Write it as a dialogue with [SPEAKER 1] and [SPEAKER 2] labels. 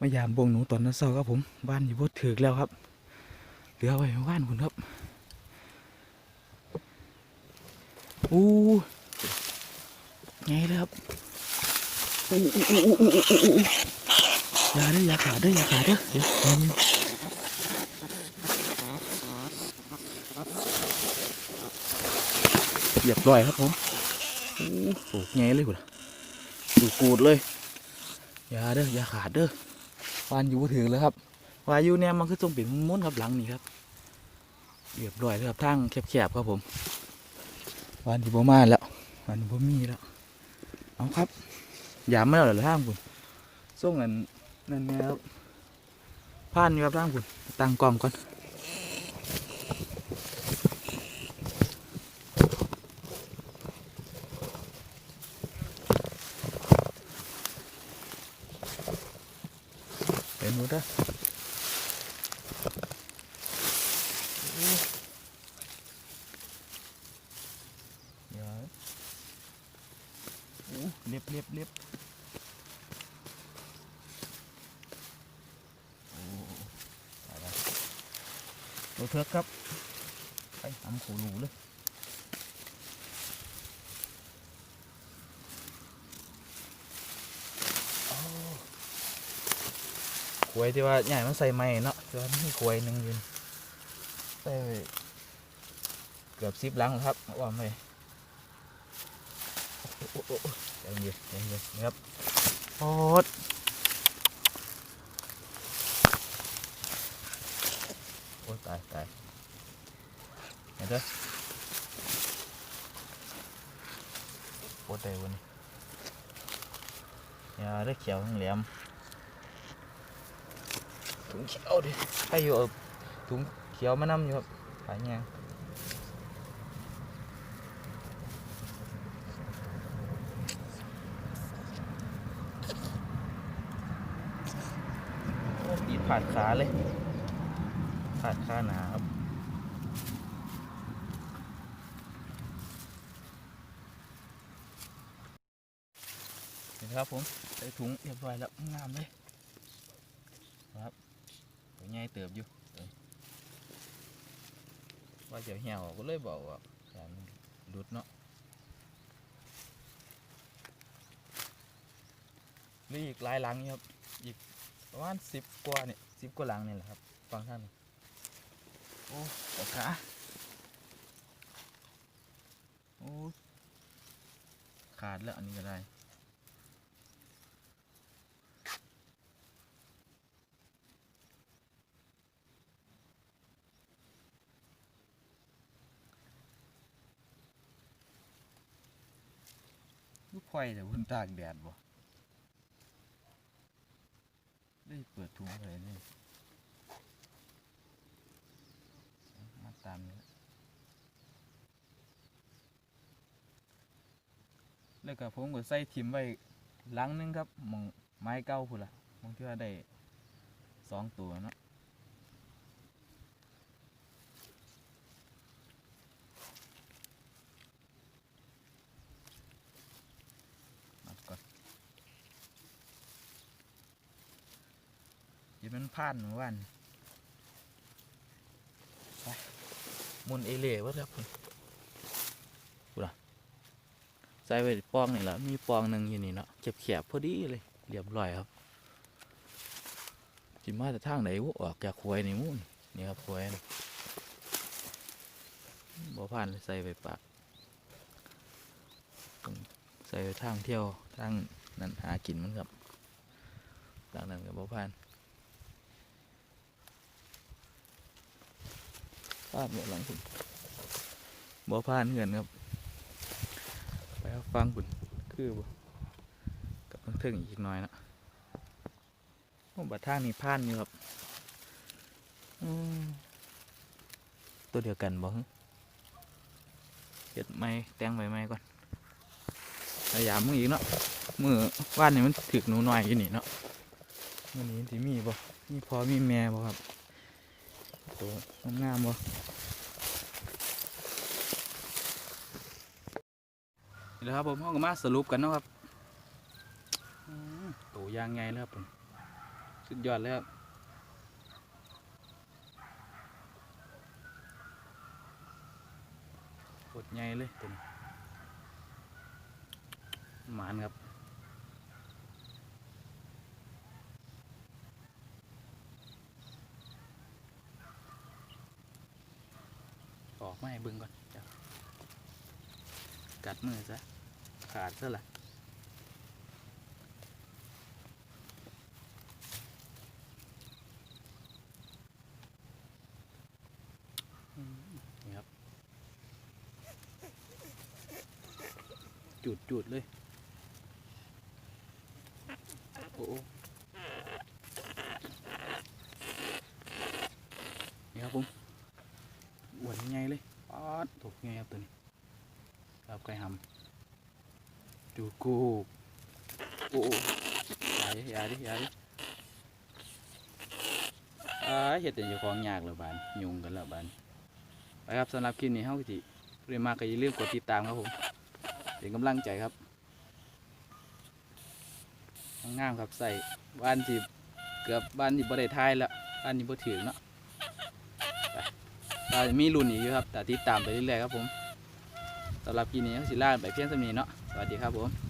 [SPEAKER 1] มายามบงหนูตอนนั้นเศร้าครับผมบ้านอยู่บดถือแล้วครับเหลือไว้บ้านคุณครับอู้ไงเลยครับอู้อู้อู้อู้อู้อู้อู้อย่าเด้อย่าขาดเด้อย่าขาดเด้อเดี๋ยวเดี๋ยวเรียบร้อยครับผมอู้โหไงเลยคุณดูกูดเลยอย่าเด้ออย่าขาดเด้อ วานอยู่ถึงเลยครับวาอยุเนี่ยมันคือตรงเป็นม้วนครับหลังนี่ครับเรียบร้อยเลยครับทางแคบๆครับผมวานที่บ่มาแล้ววานที่บ่มีแล้วเอาครับยามไม่เอาเหรอทางคุณส่งอันนั่นแนวผ่านอยู่ครับทางคุณตั้งกล้องก่อน เห็นหมดอะเดี๋ยวโอ้เล็บเล็บเล็บโอ้ตายแล้วตัวเทือกครับ ไปทำขูหลูเลยโอ้ข วยที่ว่าใหญ่มันใส่ไม้เนาะแต่ว่ามีขวยหนึ่งยืนใส่เกือบสิบลังครับว่าไม่โอ้โอ้โอ้ใจเย็นเย็นะครับโอ๊ดโอ้ยตายตายเห็นเด้อโอ้ได้วันนี้ยาได้เขียวทั้งแหลม ถุงเขียวดิให้อยู่เอาถุงเขียวมานำอยู่ครับขายยังปีดผ่านขาเลยผ่านขาหนาครับเห็นครับผมใส่ถุงเรียบร้อยแล้วงามเลย ใหญ่เติบอยู่ว่าจะเหี่ยวก็เลยบอกว่าแขนมันหลุดเนาะมีอีกหลายหลังอยู่ครับ อีกประมาณสิบกว่าเนี่ยสิบกว่าหลังนี่แหละครับฟังท่านโอ้ปวดขาโอ้ขาดแล้วอันนี้ก็ได้ ไฟแต่บนตากแดดบ่ได้เปิดถุงเลยนี่มาตามนี้แล้วก็ผมก็ใส่ทิมไว้หลังนึงครับมองไม้เก้าพุ่นละมองที่ว่าได้สองตัวเนาะนับก่อน อยิมันวานมุนเอเล่วะครับคุณกูล่ะใส่ไว้ปองนี่แหละมีปองหนึ่งอยู่นี่เนาะเก็บแขบพอดีเลยเรียบร้อยครับจิมาแต่ทางไหนวะออกจากควยนี่มุ่นนี่ครับควยบ่ผ่านใส่ไปปากต้องใส่ไปทางเที่ยวทางนั่นหากินมันครับทางนั้นกับบ่ผ่าน ภาพเนี่ยหลังคุณบ่ผ่านเงินครับ ไปฟังคุณคือบ่กับเพิ่งอีกหน่อยนะผมบัดทางนี้ผ่านอยู่ครับตัวเดียวกันบ่ฮึเห็ดไม้แตงใบไม้ก่อนพยายามมึงอีกเนาะมือว่านนี่มันถึกหนูหน่อยอยู่นี่เนาะมือนี้ที่มีบ่มีพอมีแม่บ่ครับ ตัวงามบ่นี่แหละครับผมห้องก็มาสรุปกันนะครับตัวยางไงเลยครับผมสุดยอดเลยครับปวดใหญ่เลยตัวนี้หมานครับ ออกมาให้บิ่งก่อนกัดมือซะขาดซะละอืมนี่ครับ จุดจุดๆเลย โอ้โอ้นี่ครับผมอ้วนใหญ่เลยป๊อด ถูกไงครับตัวนี้ครับไก่หำดูกูโอ้โอ้อย่าดิอย่ายดิอ่าเห็ดแต่เจ้าของยากเลยบานยุงกันแล้วบานไปครับสำหรับคลิปนี้เฮาก็สิเรียนมากก็อย่าลืมกดติดตามครับผมเป็นกำลังใจครับงามครับใส่บ้านที่เกือบบ้านที่บ่ได้ทายแล้วบ้านที่บ่ถึงเนาะ เราจะมีรุ่นอีกอยู่ครับ แต่ติดตามไปเรื่อยๆครับผมสำหรับกีนี้ก็สิล่าไปเพียงสำนีเนาะสวัสดีครับผม